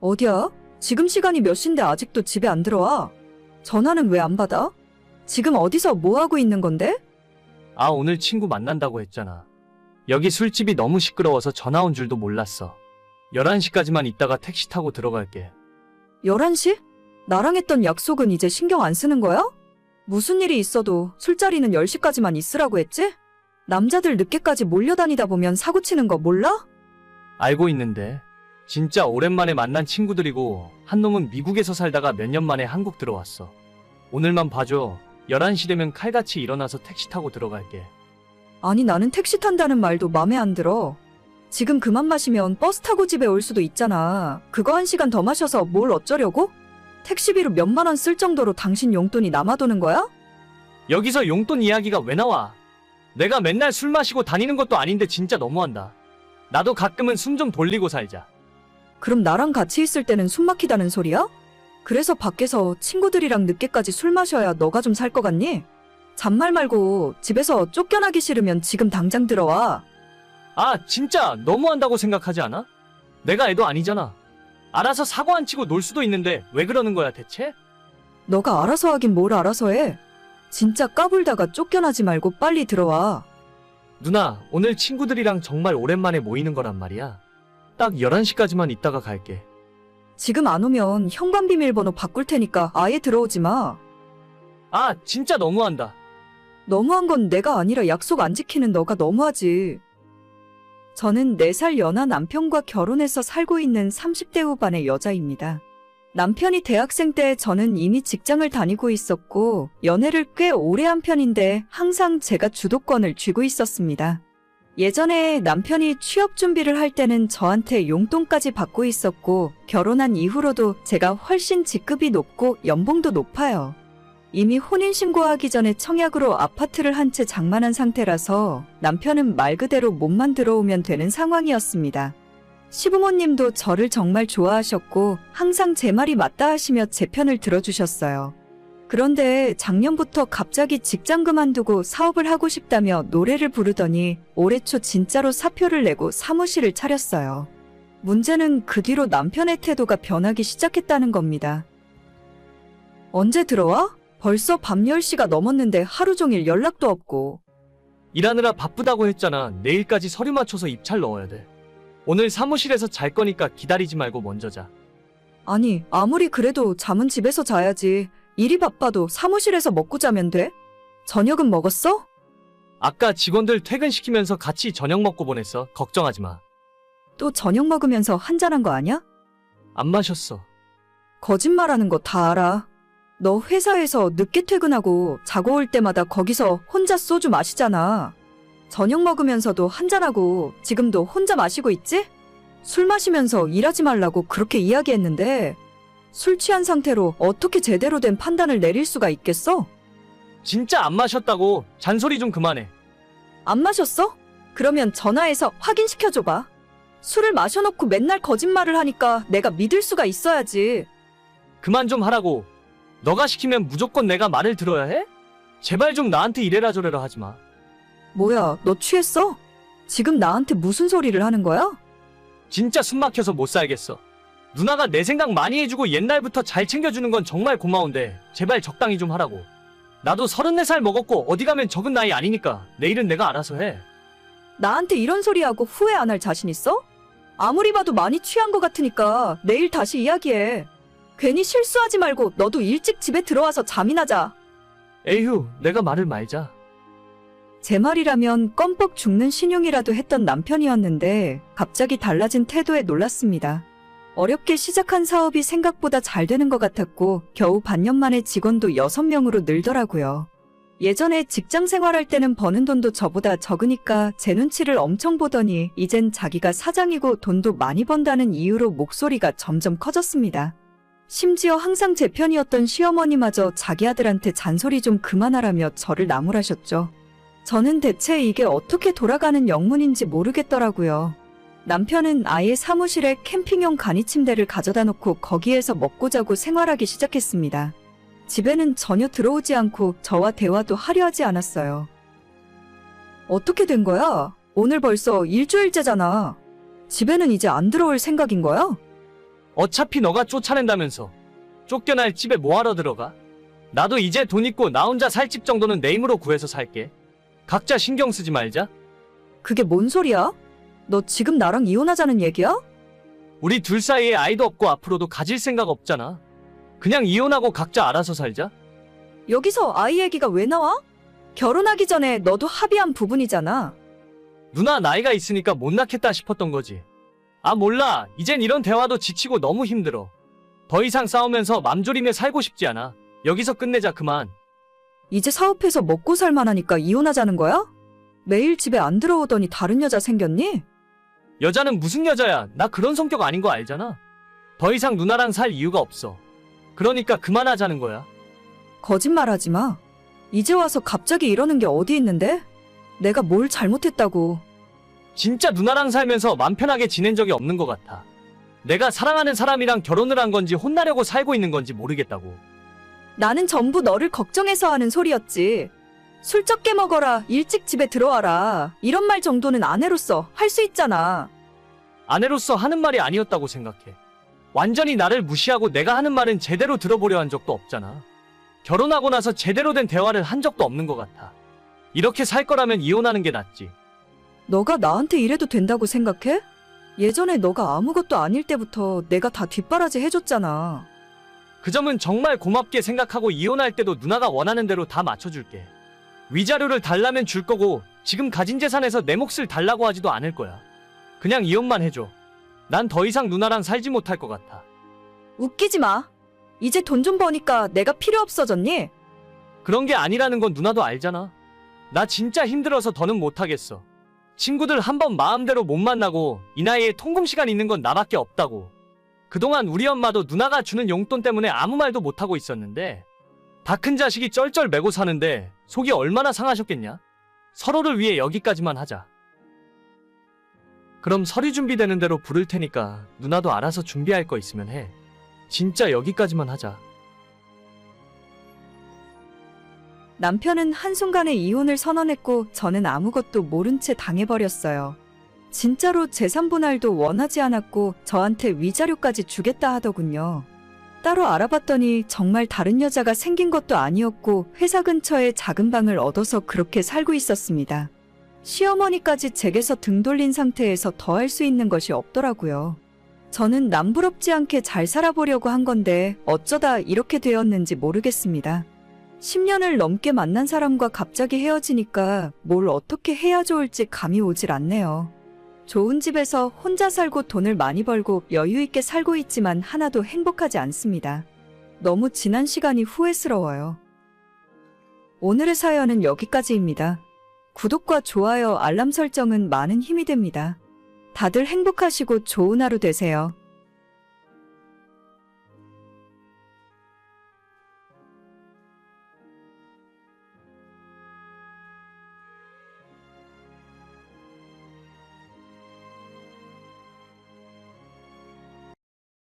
어디야? 지금 시간이 몇 시인데 아직도 집에 안 들어와? 전화는 왜 안 받아? 지금 어디서 뭐 하고 있는 건데? 아, 오늘 친구 만난다고 했잖아. 여기 술집이 너무 시끄러워서 전화 온 줄도 몰랐어. 11시까지만 있다가 택시 타고 들어갈게. 11시? 나랑 했던 약속은 이제 신경 안 쓰는 거야? 무슨 일이 있어도 술자리는 10시까지만 있으라고 했지? 남자들 늦게까지 몰려다니다 보면 사고 치는 거 몰라? 알고 있는데. 진짜 오랜만에 만난 친구들이고, 한 놈은 미국에서 살다가 몇 년 만에 한국 들어왔어. 오늘만 봐줘. 11시 되면 칼같이 일어나서 택시 타고 들어갈게. 아니 나는 택시 탄다는 말도 맘에 안 들어. 지금 그만 마시면 버스 타고 집에 올 수도 있잖아. 그거 한 시간 더 마셔서 뭘 어쩌려고? 택시비로 몇만 원 쓸 정도로 당신 용돈이 남아도는 거야? 여기서 용돈 이야기가 왜 나와? 내가 맨날 술 마시고 다니는 것도 아닌데 진짜 너무한다. 나도 가끔은 숨 좀 돌리고 살자. 그럼 나랑 같이 있을 때는 숨 막히다는 소리야? 그래서 밖에서 친구들이랑 늦게까지 술 마셔야 너가 좀 살 것 같니? 잔말 말고 집에서 쫓겨나기 싫으면 지금 당장 들어와. 아, 진짜 너무한다고 생각하지 않아? 내가 애도 아니잖아. 알아서 사고 안 치고 놀 수도 있는데 왜 그러는 거야 대체? 너가 알아서 하긴 뭘 알아서 해. 진짜 까불다가 쫓겨나지 말고 빨리 들어와. 누나, 오늘 친구들이랑 정말 오랜만에 모이는 거란 말이야. 딱 11시까지만 있다가 갈게. 지금 안 오면 현관 비밀번호 바꿀 테니까 아예 들어오지 마. 아, 진짜 너무한다. 너무한 건 내가 아니라 약속 안 지키는 너가 너무하지. 저는 4살 연하 남편과 결혼해서 살고 있는 30대 후반의 여자입니다. 남편이 대학생 때 저는 이미 직장을 다니고 있었고, 연애를 꽤 오래 한 편인데 항상 제가 주도권을 쥐고 있었습니다. 예전에 남편이 취업 준비를 할 때는 저한테 용돈까지 받고 있었고, 결혼한 이후로도 제가 훨씬 직급이 높고 연봉도 높아요. 이미 혼인신고하기 전에 청약으로 아파트를 한 채 장만한 상태라서 남편은 말 그대로 몸만 들어오면 되는 상황이었습니다. 시부모님도 저를 정말 좋아하셨고 항상 제 말이 맞다 하시며 제 편을 들어주셨어요. 그런데 작년부터 갑자기 직장 그만두고 사업을 하고 싶다며 노래를 부르더니 올해 초 진짜로 사표를 내고 사무실을 차렸어요. 문제는 그 뒤로 남편의 태도가 변하기 시작했다는 겁니다. 언제 들어와? 벌써 밤 10시가 넘었는데 하루 종일 연락도 없고. 일하느라 바쁘다고 했잖아. 내일까지 서류 맞춰서 입찰 넣어야 돼. 오늘 사무실에서 잘 거니까 기다리지 말고 먼저 자. 아니, 아무리 그래도 잠은 집에서 자야지. 일이 바빠도 사무실에서 먹고 자면 돼? 저녁은 먹었어? 아까 직원들 퇴근시키면서 같이 저녁 먹고 보냈어. 걱정하지 마. 또 저녁 먹으면서 한잔한 거 아니야? 안 마셨어. 거짓말하는 거 다 알아. 너 회사에서 늦게 퇴근하고 자고 올 때마다 거기서 혼자 소주 마시잖아. 저녁 먹으면서도 한잔하고 지금도 혼자 마시고 있지? 술 마시면서 일하지 말라고 그렇게 이야기했는데 술 취한 상태로 어떻게 제대로 된 판단을 내릴 수가 있겠어? 진짜 안 마셨다고. 잔소리 좀 그만해. 안 마셨어? 그러면 전화해서 확인시켜줘봐. 술을 마셔놓고 맨날 거짓말을 하니까 내가 믿을 수가 있어야지. 그만 좀 하라고. 너가 시키면 무조건 내가 말을 들어야 해? 제발 좀 나한테 이래라 저래라 하지 마. 뭐야, 너 취했어? 지금 나한테 무슨 소리를 하는 거야? 진짜 숨 막혀서 못 살겠어. 누나가 내 생각 많이 해주고 옛날부터 잘 챙겨주는 건 정말 고마운데 제발 적당히 좀 하라고. 나도 34살 먹었고 어디 가면 적은 나이 아니니까 내일은 내가 알아서 해. 나한테 이런 소리 하고 후회 안 할 자신 있어? 아무리 봐도 많이 취한 것 같으니까 내일 다시 이야기해. 괜히 실수하지 말고 너도 일찍 집에 들어와서 잠이나 자. 에휴, 내가 말을 말자. 제 말이라면 껌뻑 죽는 신용이라도 했던 남편이었는데 갑자기 달라진 태도에 놀랐습니다. 어렵게 시작한 사업이 생각보다 잘 되는 것 같았고 겨우 반년 만에 직원도 6명으로 늘더라고요. 예전에 직장 생활할 때는 버는 돈도 저보다 적으니까 제 눈치를 엄청 보더니 이젠 자기가 사장이고 돈도 많이 번다는 이유로 목소리가 점점 커졌습니다. 심지어 항상 제 편이었던 시어머니마저 자기 아들한테 잔소리 좀 그만하라며 저를 나무라셨죠. 저는 대체 이게 어떻게 돌아가는 영문인지 모르겠더라고요. 남편은 아예 사무실에 캠핑용 간이 침대를 가져다 놓고 거기에서 먹고 자고 생활하기 시작했습니다. 집에는 전혀 들어오지 않고 저와 대화도 하려 하지 않았어요. 어떻게 된 거야? 오늘 벌써 일주일째잖아. 집에는 이제 안 들어올 생각인 거야? 어차피 너가 쫓아낸다면서. 쫓겨날 집에 뭐하러 들어가? 나도 이제 돈 있고 나 혼자 살 집 정도는 내 힘으로 구해서 살게. 각자 신경 쓰지 말자. 그게 뭔 소리야? 너 지금 나랑 이혼하자는 얘기야? 우리 둘 사이에 아이도 없고 앞으로도 가질 생각 없잖아. 그냥 이혼하고 각자 알아서 살자. 여기서 아이 얘기가 왜 나와? 결혼하기 전에 너도 합의한 부분이잖아. 누나 나이가 있으니까 못 낳겠다 싶었던 거지. 아 몰라. 이젠 이런 대화도 지치고 너무 힘들어. 더 이상 싸우면서 맘졸이며 살고 싶지 않아. 여기서 끝내자 그만. 이제 사업해서 먹고 살만하니까 이혼하자는 거야? 매일 집에 안 들어오더니 다른 여자 생겼니? 여자는 무슨 여자야? 나 그런 성격 아닌 거 알잖아. 더 이상 누나랑 살 이유가 없어. 그러니까 그만하자는 거야. 거짓말하지 마. 이제 와서 갑자기 이러는 게 어디 있는데? 내가 뭘 잘못했다고. 진짜 누나랑 살면서 맘 편하게 지낸 적이 없는 것 같아. 내가 사랑하는 사람이랑 결혼을 한 건지 혼나려고 살고 있는 건지 모르겠다고. 나는 전부 너를 걱정해서 하는 소리였지. 술 적게 먹어라, 일찍 집에 들어와라. 이런 말 정도는 아내로서 할 수 있잖아. 아내로서 하는 말이 아니었다고 생각해. 완전히 나를 무시하고 내가 하는 말은 제대로 들어보려 한 적도 없잖아. 결혼하고 나서 제대로 된 대화를 한 적도 없는 것 같아. 이렇게 살 거라면 이혼하는 게 낫지. 너가 나한테 이래도 된다고 생각해? 예전에 너가 아무것도 아닐 때부터 내가 다 뒷바라지 해줬잖아. 그 점은 정말 고맙게 생각하고 이혼할 때도 누나가 원하는 대로 다 맞춰줄게. 위자료를 달라면 줄 거고 지금 가진 재산에서 내 몫을 달라고 하지도 않을 거야. 그냥 이혼만 해줘. 난 더 이상 누나랑 살지 못할 것 같아. 웃기지 마. 이제 돈 좀 버니까 내가 필요 없어졌니? 그런 게 아니라는 건 누나도 알잖아. 나 진짜 힘들어서 더는 못하겠어. 친구들 한 번 마음대로 못 만나고 이 나이에 통금 시간 있는 건 나밖에 없다고. 그동안 우리 엄마도 누나가 주는 용돈 때문에 아무 말도 못하고 있었는데 다 큰 자식이 쩔쩔 매고 사는데 속이 얼마나 상하셨겠냐? 서로를 위해 여기까지만 하자. 그럼 서류 준비되는 대로 부를 테니까 누나도 알아서 준비할 거 있으면 해. 진짜 여기까지만 하자. 남편은 한순간에 이혼을 선언했고 저는 아무것도 모른 채 당해버렸어요. 진짜로 재산 분할도 원하지 않았고 저한테 위자료까지 주겠다 하더군요. 따로 알아봤더니 정말 다른 여자가 생긴 것도 아니었고 회사 근처에 작은 방을 얻어서 그렇게 살고 있었습니다. 시어머니까지 제게서 등 돌린 상태에서 더 할 수 있는 것이 없더라고요. 저는 남부럽지 않게 잘 살아보려고 한 건데 어쩌다 이렇게 되었는지 모르겠습니다. 10년을 넘게 만난 사람과 갑자기 헤어지니까 뭘 어떻게 해야 좋을지 감이 오질 않네요. 좋은 집에서 혼자 살고 돈을 많이 벌고 여유 있게 살고 있지만 하나도 행복하지 않습니다. 너무 지난 시간이 후회스러워요. 오늘의 사연은 여기까지입니다. 구독과 좋아요, 알람 설정은 많은 힘이 됩니다. 다들 행복하시고 좋은 하루 되세요.